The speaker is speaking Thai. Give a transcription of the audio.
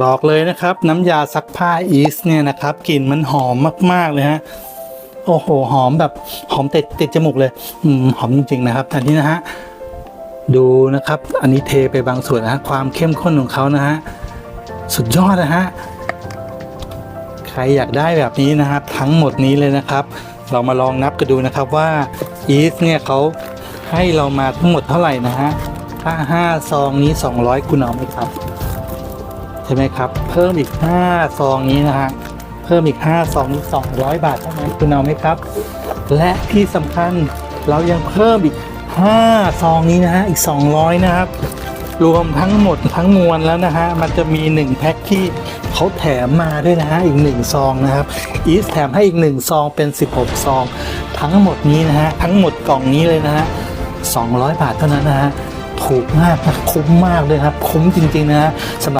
บอกเลยนะครับน้ำยาซักผ้าอีสเนี่ยนะครับกลิ่นมันหอมมาก ๆ เลยฮะโอ้โหหอมแบบหอมติดติดจมูกเลยอืมหอมจริง ๆ นะครับอันนี้นะฮะดูนะครับ อันนี้เทไปบางส่วนนะฮะความเข้มข้นของเขานะฮะสุดยอดนะฮะใครอยากได้แบบนี้นะครับ ทั้งหมดนี้เลยนะครับ เรามาลองนับกันดูนะครับว่าอีสเนี่ยเขาให้เรามาทั้งหมดเท่าไหร่นะฮะถ้าห้าซองนี้ 200 คุณเอาไหมครับ ช่ไหมครับ เพิ่มอีก 5 ซองนี้นะฮะ เพิ่มอีก 5 ซองนี้200บาทเท่านั้นคุณเอาไหมครับ และที่สำคัญเรายังเพิ่มอีก 5 ซองนี้นะฮะ อีก 200 นะครับ รวมทั้งหมดทั้งมวลแล้วนะฮะ มันจะมี 1 แพ็คที่เขาแถมมาด้วยนะฮะ อีก 1 ซองนะครับ อีสแถมให้อีก 1 ซองเป็น 16 ซอง ทั้งหมดนี้นะฮะ ทั้งหมดกล่องนี้เลยนะฮะ 200 บาทเท่านั้นนะฮะ ถูกมากนะคุ้มมากเลยครับ คุ้มจริงๆนะฮะสำหรับ